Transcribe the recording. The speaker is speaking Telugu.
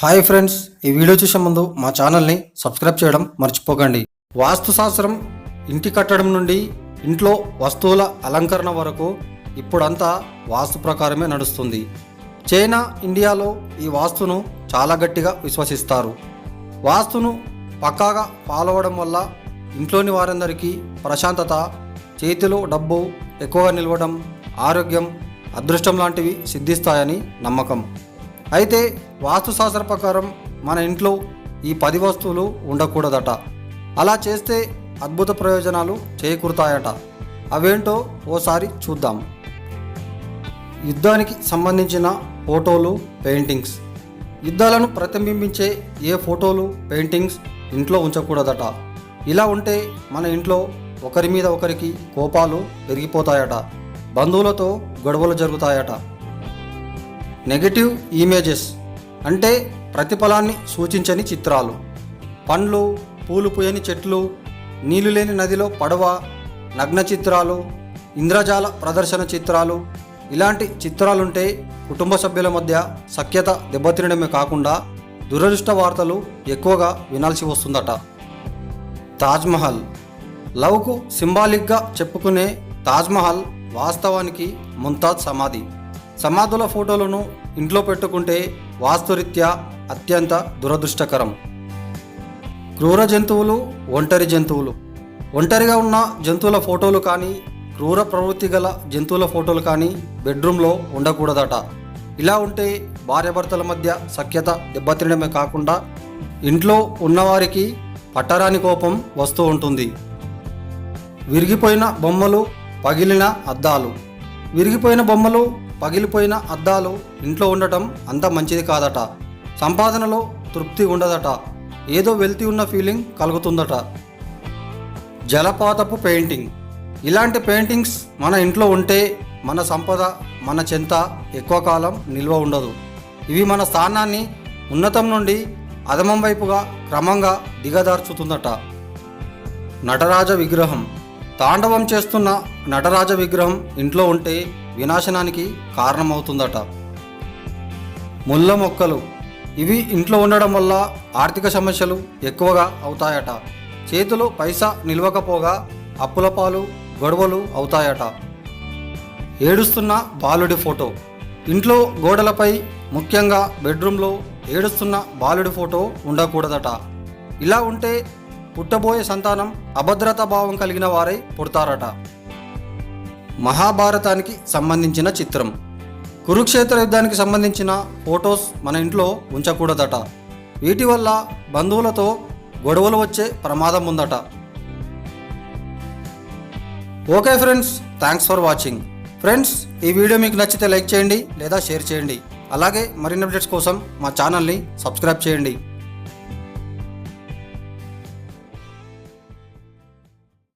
హాయ్ ఫ్రెండ్స్ ఈ వీడియో చూసే ముందు మా ఛానల్ని సబ్స్క్రైబ్ చేయడం మర్చిపోకండి. వాస్తు శాస్త్రం ఇంటి కట్టడం నుండి ఇంట్లో వస్తువుల అలంకరణ వరకు ఇప్పుడంతా వాస్తు ప్రకారమే నడుస్తుంది. చైనా ఇండియాలో ఈ వాస్తును చాలా గట్టిగా విశ్వసిస్తారు. వాస్తును పక్కాగా ఫాలో అవడం వల్ల ఇంట్లోని వారందరికీ ప్రశాంతత చేతిలో డబ్బు ఎక్కువగా నిలవడం ఆరోగ్యం అదృష్టం లాంటివి సిద్ధిస్తాయని నమ్మకం. అయితే వాస్తుశాస్త్ర ప్రకారం మన ఇంట్లో ఈ పది వస్తువులు ఉండకూడదట. అలా చేస్తే అద్భుత ప్రయోజనాలు చేకూరుతాయట. అవేంటో ఓసారి చూద్దాం. యుద్ధానికి సంబంధించిన ఫోటోలు పెయింటింగ్స్. యుద్ధాలను ప్రతిబింబించే ఏ ఫోటోలు పెయింటింగ్స్ ఇంట్లో ఉంచకూడదట. ఇలా ఉంటే మన ఇంట్లో ఒకరి మీద ఒకరికి కోపాలు పెరిగిపోతాయట. బంధువులతో గొడవలు జరుగుతాయట. నెగటివ్ ఇమేజెస్ అంటే ప్రతిఫలాన్ని సూచించని చిత్రాలు. పండ్లు పూలు పూయని చెట్లు నీళ్ళు లేని నదిలో పడవ నగ్న చిత్రాలు ఇంద్రజాల ప్రదర్శన చిత్రాలు ఇలాంటి చిత్రాలుంటే కుటుంబ సభ్యుల మధ్య సఖ్యత దెబ్బతినడమే కాకుండా దురదృష్ట వార్తలు ఎక్కువగా వినాల్సి వస్తుందట. తాజ్మహల్ లవ్కు సింబాలిక్గా చెప్పుకునే తాజ్మహల్ వాస్తవానికి ముంతాజ్ సమాధి. సమాధుల ఫోటోలను ఇంట్లో పెట్టుకుంటే వాస్తురీత్యా అత్యంత దురదృష్టకరం. క్రూర జంతువులు ఒంటరి జంతువులు. ఒంటరిగా ఉన్న జంతువుల ఫోటోలు కానీ క్రూర ప్రవృత్తి గల జంతువుల ఫోటోలు కానీ బెడ్రూమ్లో ఉండకూడదట. ఇలా ఉంటే భార్యాభర్తల మధ్య సఖ్యత దెబ్బతినడమే కాకుండా ఇంట్లో ఉన్నవారికి పట్టరాని కోపం వస్తూ ఉంటుంది. విరిగిపోయిన బొమ్మలు పగిలిన అద్దాలు. విరిగిపోయిన బొమ్మలు పగిలిపోయిన అద్దాలు ఇంట్లో ఉండటం అంత మంచిది కాదట. సంపాదనలో తృప్తి ఉండదట. ఏదో వెళ్తి ఉన్న ఫీలింగ్ కలుగుతుందట. జలపాతపు పెయింటింగ్. ఇలాంటి పెయింటింగ్స్ మన ఇంట్లో ఉంటే మన సంపద మన చెంత ఎక్కువ కాలం నిల్వ ఉండదు. ఇవి మన స్థానాన్ని ఉన్నతం నుండి అధమం వైపుగా క్రమంగా దిగదార్చుతుందట. నటరాజ విగ్రహం. తాండవం చేస్తున్న నటరాజ విగ్రహం ఇంట్లో ఉంటే వినాశనానికి కారణమవుతుందట. ముళ్ళ మొక్కలు ఇవి ఇంట్లో ఉండడం వల్ల ఆర్థిక సమస్యలు ఎక్కువగా అవుతాయట. చేతిలో పైసా నిలవకపోగా అప్పుల పాలు గొడవలు అవుతాయట. ఏడుస్తున్న బాలుడి ఫోటో. ఇంట్లో గోడలపై ముఖ్యంగా బెడ్రూమ్లో ఏడుస్తున్న బాలుడి ఫోటో ఉండకూడదట. ఇలా ఉంటే పుట్టబోయే సంతానం అభద్రతా భావం కలిగిన వారై పుడతారట. మహాభారతానికి సంబంధించిన చిత్రం. కురుక్షేత్ర యుద్ధానికి సంబంధించిన ఫొటోస్ మన ఇంట్లో ఉంచకూడదట. వీటి వల్ల బంధువులతో గొడవలు వచ్చే ప్రమాదం ఉందట. Okay friends thanks for watching. Friends ఈ వీడియో మీకు నచ్చితే లైక్ చేయండి లేదా షేర్ చేయండి. అలాగే మరిన్ని అప్డేట్స్ కోసం మా ఛానల్ని సబ్స్క్రైబ్ చేయండి.